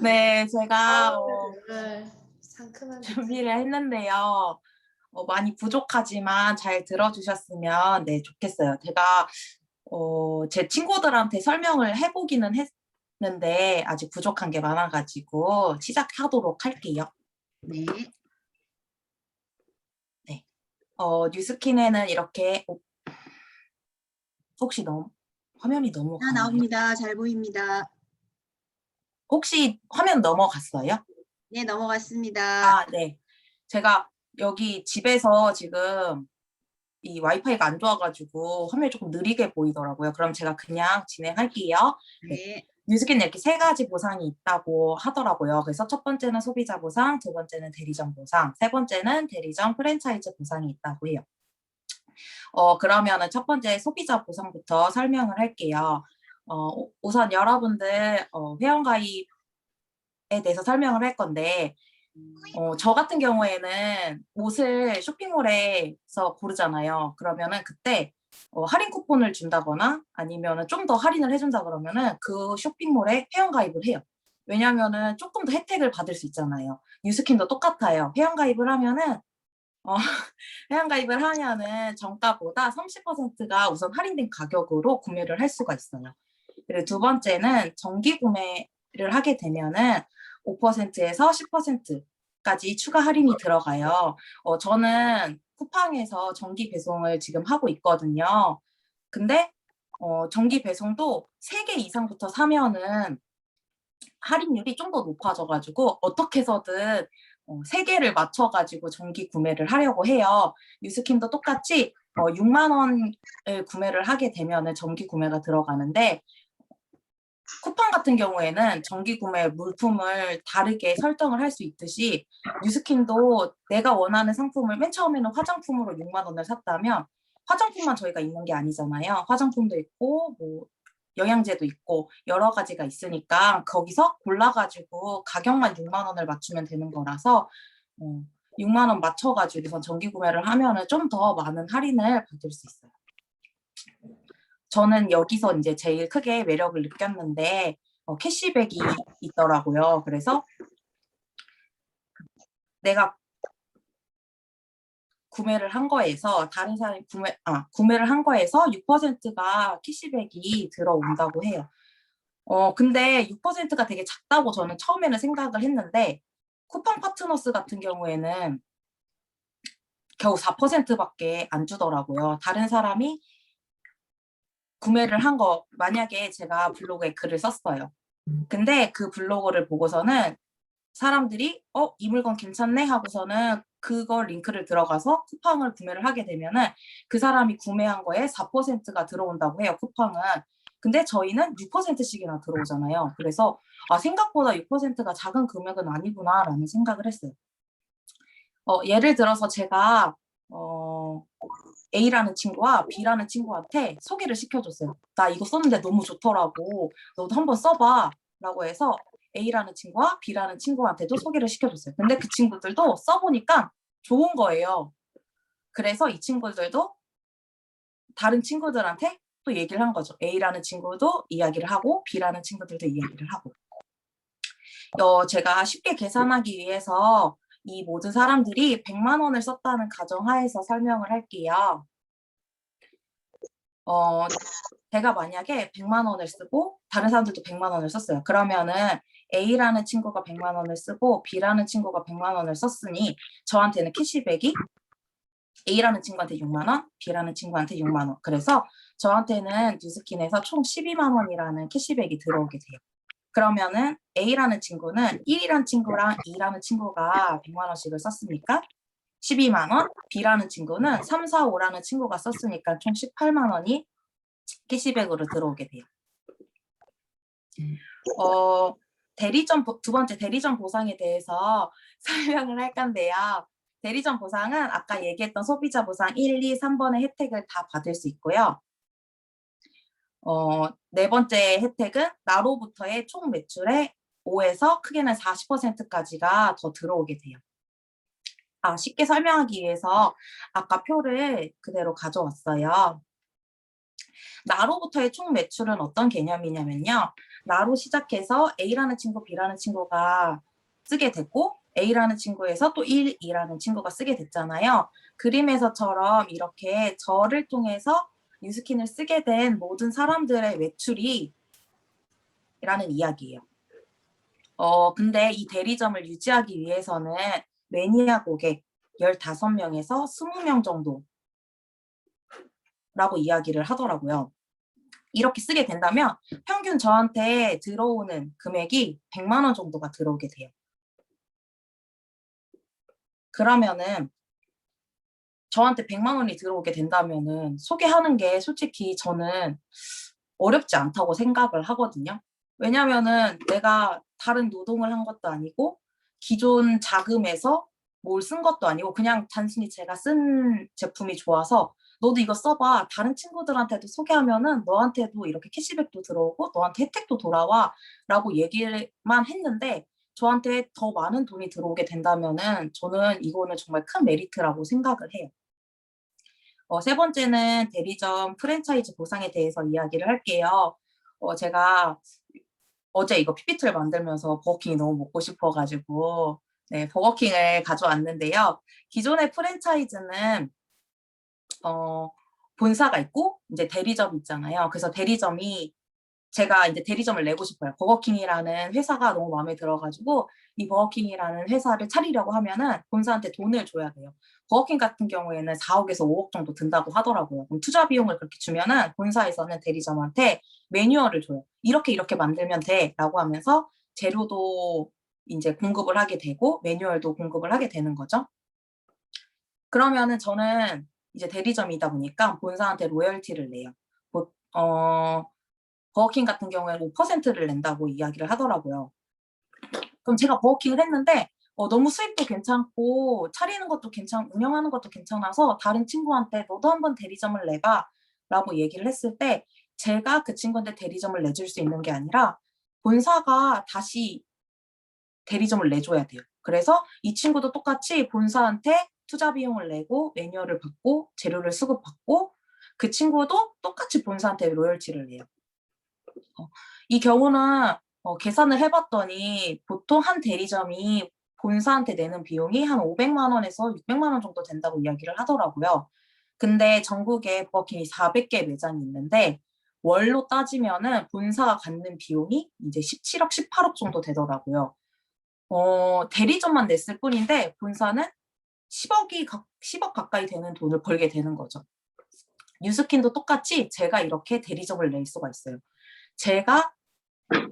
네, 제가 어, 네. 상큼한 준비를 했는데요. 어, 많이 부족하지만 잘 들어주셨으면 네, 좋겠어요. 제가 어, 제 친구들한테 설명을 해보기는 했는데 아직 부족한 게 많아가지고 시작하도록 할게요. 네. 어, 뉴스킨에는 이렇게 어, 혹시 너무 화면이 아, 넘어가나요? 나옵니다. 잘 보입니다. 혹시 화면 넘어갔어요? 네, 넘어갔습니다. 아, 네. 제가 여기 집에서 지금 이 와이파이가 안 좋아가지고 화면이 조금 느리게 보이더라고요. 그럼 제가 그냥 진행할게요. 네. 뉴스킨에 이렇게 세 가지 보상이 있다고 하더라고요. 그래서 첫 번째는 소비자 보상, 두 번째는 대리점 보상, 세 번째는 대리점 프랜차이즈 보상이 있다고 해요. 어, 그러면은 첫 번째 소비자 보상부터 설명을 할게요. 어, 우- 우선 여러분들 어, 회원가입에 대해서 설명을 할 건데 어, 저 같은 경우에는 옷을 쇼핑몰에서 고르잖아요. 그러면은 그때 어, 할인 쿠폰을 준다거나 아니면은 좀 더 할인을 해준다 그러면은 그 쇼핑몰에 회원가입을 해요. 왜냐면은 조금 더 혜택을 받을 수 있잖아요. 뉴스킨도 똑같아요. 회원가입을 하면은 어, 회원가입을 하면은 정가보다 30%가 우선 할인된 가격으로 구매를 할 수가 있어요. 그리고 두 번째는 정기 구매를 하게 되면은 5%에서 10%까지 추가 할인이 들어가요. 어, 저는 쿠팡에서 정기 배송을 지금 하고 있거든요. 근데 어, 정기 배송도 3개 이상부터 사면은 할인율이 좀 더 높아져가지고 어떻게 해서든 어, 3개를 맞춰가지고 정기 구매를 하려고 해요. 뉴스킨도 똑같이 어, 6만 원을 구매를 하게 되면은 정기 구매가 들어가는데 쿠팡 같은 경우에는 정기 구매 물품을 다르게 설정을 할 수 있듯이 뉴스킨도 내가 원하는 상품을 맨 처음에는 화장품으로 6만 원을 샀다면 화장품만 저희가 있는 게 아니잖아요. 화장품도 있고 뭐 영양제도 있고 여러 가지가 있으니까 거기서 골라가지고 가격만 6만 원을 맞추면 되는 거라서 어, 6만 원 맞춰가지고 정기 구매를 하면은 좀 더 많은 할인을 받을 수 있어요. 저는 여기서 이제 제일 크게 매력을 느꼈는데 어, 캐시백이 있더라고요. 그래서 내가 구매를 한 거에서 다른 사람이 구매 아 구매를 한 거에서 6%가 캐시백이 들어온다고 해요. 어 근데 6%가 되게 작다고 저는 처음에는 생각을 했는데 쿠팡 파트너스 같은 경우에는 겨우 4%밖에 안 주더라고요. 다른 사람이 구매를 한 거 만약에 제가 블로그에 글을 썼어요. 근데 그 블로그를 보고서는 사람들이 어 이 물건 괜찮네? 하고서는 그거 링크를 들어가서 쿠팡을 구매를 하게 되면은 그 사람이 구매한 거에 4%가 들어온다고 해요 쿠팡은. 근데 저희는 6%씩이나 들어오잖아요. 그래서 아 생각보다 6%가 작은 금액은 아니구나. 라는 생각을 했어요. 어, 예를 들어서 제가 어, A라는 친구와 B라는 친구한테 소개를 시켜줬어요 나 이거 썼는데 너무 좋더라고. 너도 한번 써봐. 라고 해서 A라는 친구와 B라는 친구한테도 소개를 시켜줬어요. 근데 그 친구들도 써보니까 좋은 거예요. 그래서 이 친구들도 다른 친구들한테 또 얘기를 한 거죠. A라는 친구도 이야기를 하고 B라는 친구들도 이야기를 하고. 어, 제가 쉽게 계산하기 위해서 이 모든 사람들이 100만 원을 썼다는 가정하에서 설명을 할게요. 어, 제가 만약에 100만 원을 쓰고 다른 사람들도 100만 원을 썼어요. 그러면은 A라는 친구가 100만 원을 쓰고 B라는 친구가 100만 원을 썼으니 저한테는 캐시백이 A라는 친구한테 6만 원, B라는 친구한테 6만 원. 그래서 저한테는 뉴스킨에서 총 12만 원이라는 캐시백이 들어오게 돼요. 그러면은 A라는 친구는 1이라는 친구랑 2라는 친구가 100만 원씩을 썼으니까 12만 원, B라는 친구는 3, 4, 5라는 친구가 썼으니까 총 18만 원이 캐시백으로 들어오게 돼요. 어, 대리점 보- 두 번째 대리점 보상에 대해서 설명을 할 건데요. 대리점 보상은 아까 얘기했던 소비자 보상 1, 2, 3번의 혜택을 다 받을 수 있고요. 어, 네 번째 혜택은 나로부터의 총 매출의 5에서 크게는 40%까지가 더 들어오게 돼요. 아, 쉽게 설명하기 위해서 아까 표를 그대로 가져왔어요. 나로부터의 총 매출은 어떤 개념이냐면요. 나로 시작해서 A라는 친구, B라는 친구가 쓰게 됐고 A라는 친구에서 또 1, 2라는 친구가 쓰게 됐잖아요. 그림에서처럼 이렇게 저를 통해서 뉴스킨을 쓰게 된 모든 사람들의 외출이 라는 이야기예요. 어, 근데 이 대리점을 유지하기 위해서는 매니아 고객 15명에서 20명 정도 라고 이야기를 하더라고요. 이렇게 쓰게 된다면 평균 저한테 들어오는 금액이 100만 원 정도가 들어오게 돼요. 그러면은 저한테 100만 원이 들어오게 된다면은 소개하는 게 솔직히 저는 어렵지 않다고 생각을 하거든요. 왜냐면은 내가 다른 노동을 한 것도 아니고 기존 자금에서 뭘 쓴 것도 아니고 그냥 단순히 제가 쓴 제품이 좋아서 너도 이거 써봐. 다른 친구들한테도 소개하면은 너한테도 이렇게 캐시백도 들어오고 너한테 혜택도 돌아와 라고 얘기만 했는데 저한테 더 많은 돈이 들어오게 된다면은 저는 이거는 정말 큰 메리트라고 생각을 해요. 어, 세 번째는 대리점 프랜차이즈 보상에 대해서 이야기를 할게요. 어, 제가 어제 이거 PPT를 만들면서 버거킹이 너무 먹고 싶어가지고 네, 버거킹을 가져왔는데요. 기존의 프랜차이즈는 어, 본사가 있고 이제 대리점 있잖아요. 그래서 대리점이 제가 이제 대리점을 내고 싶어요. 버거킹이라는 회사가 너무 마음에 들어가지고 이 버거킹이라는 회사를 차리려고 하면은 본사한테 돈을 줘야 돼요. 버거킹 같은 경우에는 4억에서 5억 정도 든다고 하더라고요. 그럼 투자 비용을 그렇게 주면은 본사에서는 대리점한테 매뉴얼을 줘요. 이렇게 이렇게 만들면 돼라고 하면서 재료도 이제 공급을 하게 되고 매뉴얼도 공급을 하게 되는 거죠. 그러면은 저는 이제 대리점이다 보니까 본사한테 로열티를 내요. 뭐, 어, 버거킹 같은 경우에는 5%를 낸다고 이야기를 하더라고요. 그럼 제가 버거킹을 했는데 어, 너무 수입도 괜찮고 차리는 것도 괜찮, 운영하는 것도 괜찮아서 다른 친구한테 너도 한번 대리점을 내봐 라고 얘기를 했을 때 제가 그 친구한테 대리점을 내줄 수 있는 게 아니라 본사가 다시 대리점을 내줘야 돼요. 그래서 이 친구도 똑같이 본사한테 투자 비용을 내고 매뉴얼을 받고 재료를 수급받고 그 친구도 똑같이 본사한테 로열티를 내요. 어, 이 경우는 어, 계산을 해봤더니 보통 한 대리점이 본사한테 내는 비용이 한 500만 원에서 600만 원 정도 된다고 이야기를 하더라고요. 근데 전국에 버거킹이 400개 매장이 있는데 월로 따지면은 본사가 갖는 비용이 이제 17억, 18억 정도 되더라고요. 어, 대리점만 냈을 뿐인데 본사는 10억이 10억 가까이 되는 돈을 벌게 되는 거죠. 뉴스킨도 똑같이 제가 이렇게 대리점을 낼 수가 있어요. 제가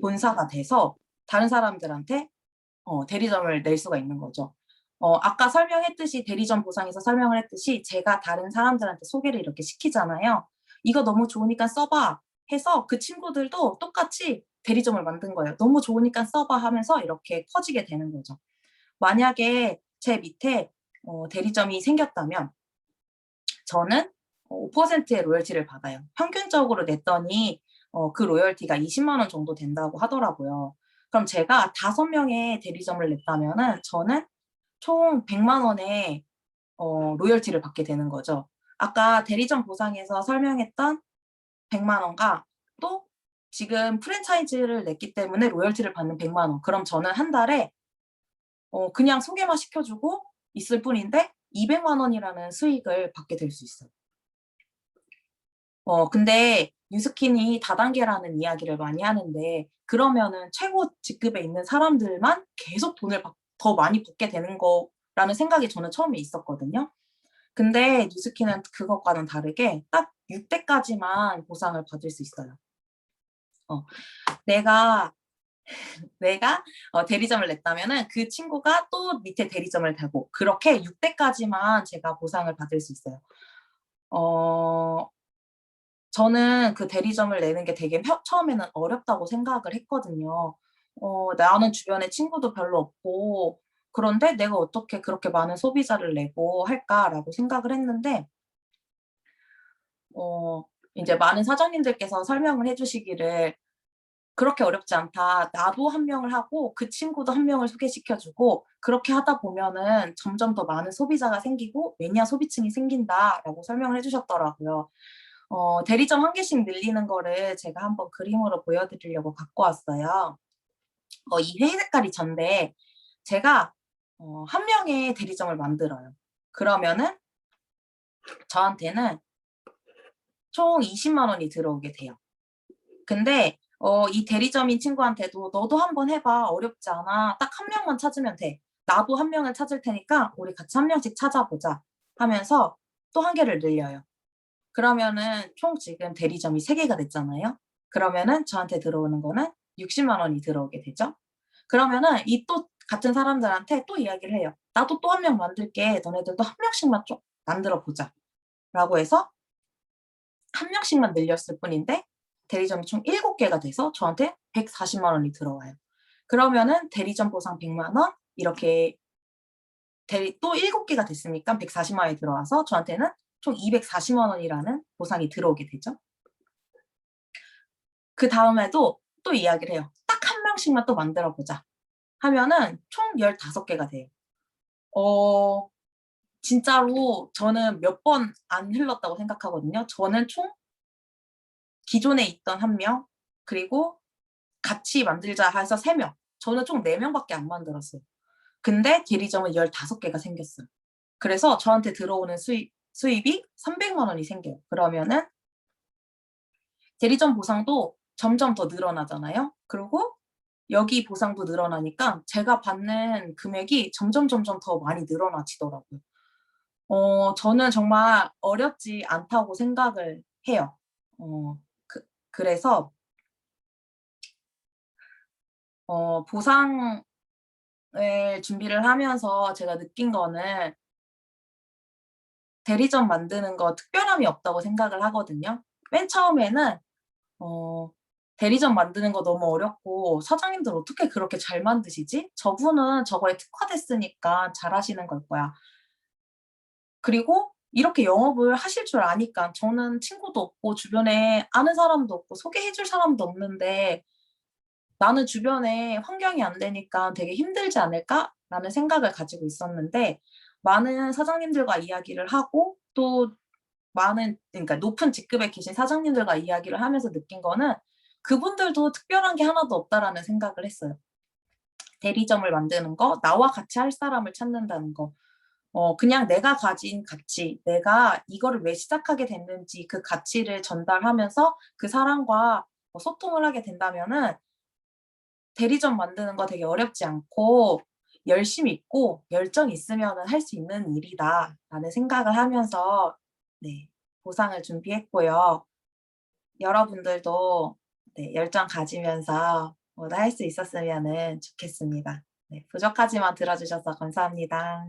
본사가 돼서 다른 사람들한테 어, 대리점을 낼 수가 있는 거죠. 어, 아까 설명했듯이 대리점 보상에서 설명을 했듯이 제가 다른 사람들한테 소개를 이렇게 시키잖아요. 이거 너무 좋으니까 써봐 해서 그 친구들도 똑같이 대리점을 만든 거예요. 너무 좋으니까 써봐 하면서 이렇게 커지게 되는 거죠. 만약에 제 밑에 어, 대리점이 생겼다면 저는 5%의 로열티를 받아요. 평균적으로 냈더니 어, 그 로열티가 20만 원 정도 된다고 하더라고요. 그럼 제가 다섯 명의 대리점을 냈다면은 저는 총 100만 원의 어, 로열티를 받게 되는 거죠. 아까 대리점 보상에서 설명했던 100만 원과 또 지금 프랜차이즈를 냈기 때문에 로열티를 받는 100만 원. 그럼 저는 한 달에 어, 그냥 소개만 시켜주고 있을 뿐인데 200만 원이라는 수익을 받게 될 수 있어요. 어, 근데 뉴스킨이 다단계라는 이야기를 많이 하는데 그러면은 최고 직급에 있는 사람들만 계속 돈을 받, 더 많이 받게 되는 거라는 생각이 저는 처음에 있었거든요. 근데 뉴스킨은 그것과는 다르게 딱 6대까지만 보상을 받을 수 있어요. 어, 내가 내가 어, 대리점을 냈다면은 그 친구가 또 밑에 대리점을 대고 그렇게 6대까지만 제가 보상을 받을 수 있어요. 어, 저는 그 대리점을 내는 게 되게 펴- 처음에는 어렵다고 생각을 했거든요. 어, 나는 주변에 친구도 별로 없고 그런데 내가 어떻게 그렇게 많은 소비자를 내고 할까라고 생각을 했는데 어, 이제 많은 사장님들께서 설명을 해주시기를 그렇게 어렵지 않다. 나도 한 명을 하고 그 친구도 한 명을 소개시켜주고 그렇게 하다 보면은 점점 더 많은 소비자가 생기고 매니아 소비층이 생긴다라고 설명을 해주셨더라고요. 어, 대리점 한 개씩 늘리는 거를 제가 한번 그림으로 보여드리려고 갖고 왔어요. 어, 이 회의 색깔이 전데 제가 어, 한 명의 대리점을 만들어요. 그러면은 저한테는 총 20만 원이 들어오게 돼요. 근데 어, 이 대리점인 친구한테도 너도 한번 해봐. 어렵지 않아. 딱 한 명만 찾으면 돼. 나도 한 명을 찾을 테니까 우리 같이 한 명씩 찾아보자 하면서 또 한 개를 늘려요. 그러면은 총 지금 대리점이 세 개가 됐잖아요. 그러면은 저한테 들어오는 거는 60만 원이 들어오게 되죠. 그러면은 이 또 같은 사람들한테 또 이야기를 해요. 나도 또 한 명 만들게. 너네들도 한 명씩만 좀 만들어 보자. 라고 해서 한 명씩만 늘렸을 뿐인데 대리점이 총 7개가 돼서 저한테 140만 원이 들어와요. 그러면은 대리점 보상 100만 원 이렇게 대리 또 7개가 됐으니까 140만 원이 들어와서 저한테는 총 240만 원이라는 보상이 들어오게 되죠. 그 다음에도 또 이야기를 해요. 딱 한 명씩만 또 만들어 보자. 하면은 총 15개가 돼요. 어, 진짜로 저는 몇 번 안 흘렀다고 생각하거든요. 저는 총 기존에 있던 한 명, 그리고 같이 만들자 해서 세 명. 저는 총 네 명밖에 안 만들었어요. 근데 대리점은 15개가 생겼어요. 그래서 저한테 들어오는 수입, 수입이 300만 원이 생겨요. 그러면은 대리점 보상도 점점 더 늘어나잖아요. 그리고 여기 보상도 늘어나니까 제가 받는 금액이 점점 점점 더 많이 늘어나지더라고요. 어, 저는 정말 어렵지 않다고 생각을 해요. 어, 그, 그래서 어, 보상을 준비를 하면서 제가 느낀 거는 대리점 만드는 거 특별함이 없다고 생각을 하거든요. 맨 처음에는 어, 대리점 만드는 거 너무 어렵고 사장님들 어떻게 그렇게 잘 만드시지? 저분은 저거에 특화됐으니까 잘하시는 걸 거야. 그리고 이렇게 영업을 하실 줄 아니까 저는 친구도 없고 주변에 아는 사람도 없고 소개해 줄 사람도 없는데 나는 주변에 환경이 안 되니까 되게 힘들지 않을까라는 생각을 가지고 있었는데 많은 사장님들과 이야기를 하고 또 많은 그러니까 높은 직급에 계신 사장님들과 이야기를 하면서 느낀 거는 그분들도 특별한 게 하나도 없다라는 생각을 했어요. 대리점을 만드는 거, 나와 같이 할 사람을 찾는다는 거. 어, 그냥 내가 가진 가치, 내가 이거를 왜 시작하게 됐는지 그 가치를 전달하면서 그 사람과 어, 소통을 하게 된다면은 대리점 만드는 거 되게 어렵지 않고 열심히 있고 열정 있으면 할수 있는 일이다라는 생각을 하면서 네, 보상을 준비했고요. 여러분들도 네, 열정 가지면서 뭐다 할수 있었으면 좋겠습니다. 네, 부족하지만 들어주셔서 감사합니다.